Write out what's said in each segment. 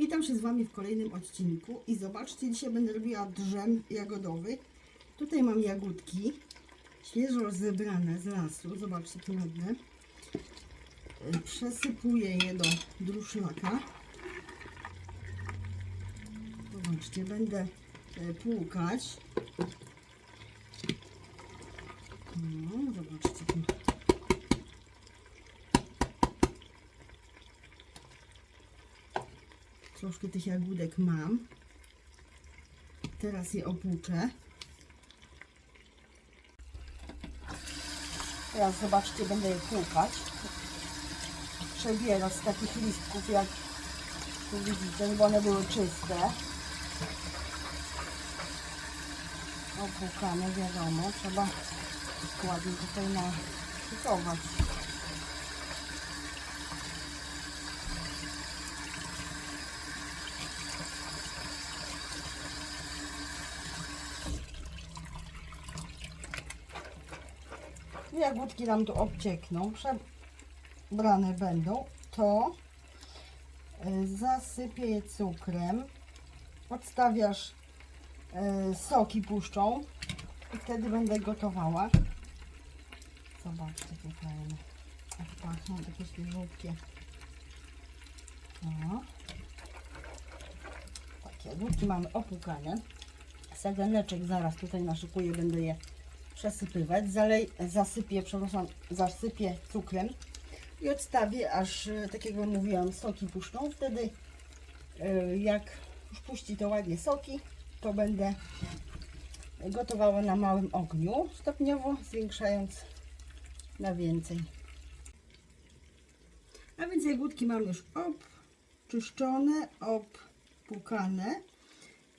Witam się z Wami w kolejnym odcinku i zobaczcie, dzisiaj będę robiła drzem jagodowy. Tutaj mam jagódki, świeżo zebrane z lasu, zobaczcie, jakie ładne. Y, Przesypuję je do druszlaka. Zobaczcie, będę y, płukać. No, zobaczcie, tu Troszkę tych jagódek mam. Teraz je opłuczę. Teraz zobaczcie, będę je płukać. Przebierać z takich listków, jak tu widzicie, żeby one były czyste. Opłukane, wiadomo, trzeba ładnie tutaj naszykować. Jagódki nam tu obciekną, przebrane będą, to y, zasypię je cukrem, odstawiasz y, soki puszczą i wtedy będę gotowała. Zobaczcie, jakie fajne. Jak pachną takie świeżutkie. O. Tak, jagódki mamy opłukane. Saganeczek zaraz tutaj naszykuję, będę je przesypywać. Zalej, zasypię, przepraszam, zasypię cukrem i odstawię, aż e, tak jak Wam mówiłam, soki puszczą. Wtedy e, jak już puści to ładnie soki, to będę gotowała na małym ogniu, stopniowo zwiększając na więcej. A więc jagódki mam już obczyszczone, obpłukane.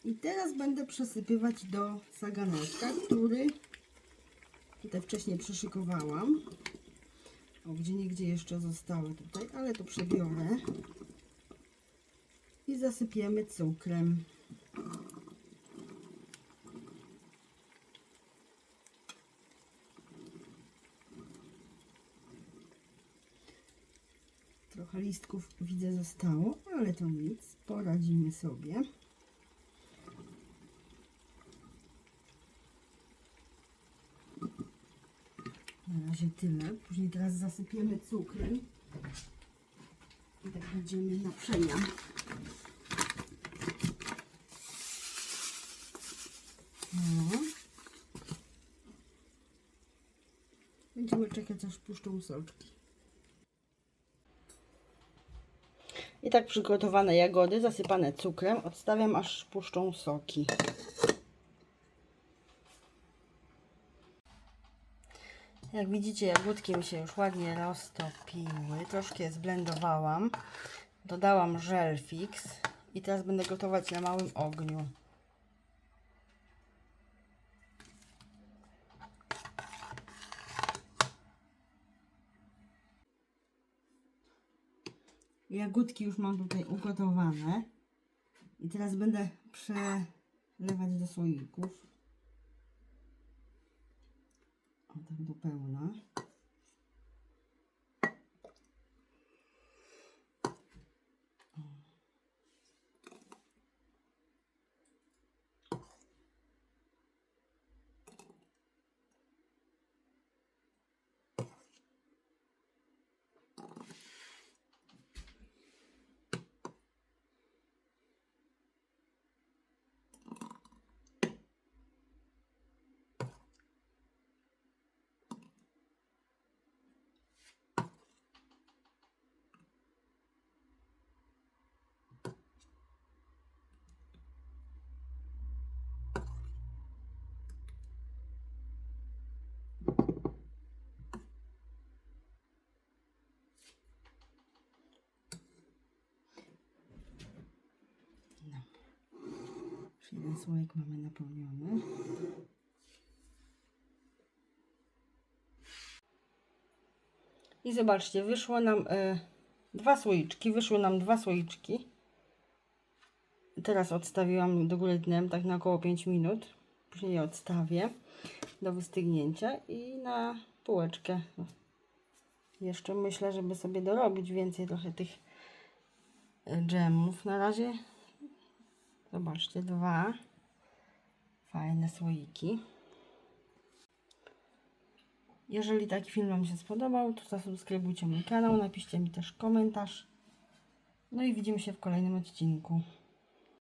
I teraz będę przesypywać do saganeczka, który tutaj wcześniej przyszykowałam. O, gdzie niegdzie jeszcze zostały tutaj, ale to przebiorę. I zasypiemy cukrem. Trochę listków widzę zostało, ale to nic, poradzimy sobie. Na razie tyle. Później teraz zasypiemy cukrem. I tak będziemy na przemian. No. Będziemy czekać aż puszczą soczki. I tak przygotowane jagody zasypane cukrem odstawiam aż puszczą soki. Jak widzicie, jagódki mi się już ładnie roztopiły. Troszkę zblendowałam. Dodałam żel fix i teraz będę gotować na małym ogniu. Jagódki już mam tutaj ugotowane. I teraz będę przelewać do słoików. Tak do pełna. Jeden słoik mamy napełniony. I zobaczcie, wyszło nam e, dwa słoiczki, wyszły nam dwa słoiczki. Teraz odstawiłam do góry dnem, tak na około 5 minut. Później je odstawię do wystygnięcia i na półeczkę. Jeszcze myślę, żeby sobie dorobić więcej trochę tych y, dżemów na razie. Zobaczcie, dwa fajne słoiki. Jeżeli taki film Wam się spodobał, to zasubskrybujcie mój kanał, napiszcie mi też komentarz. No i widzimy się w kolejnym odcinku.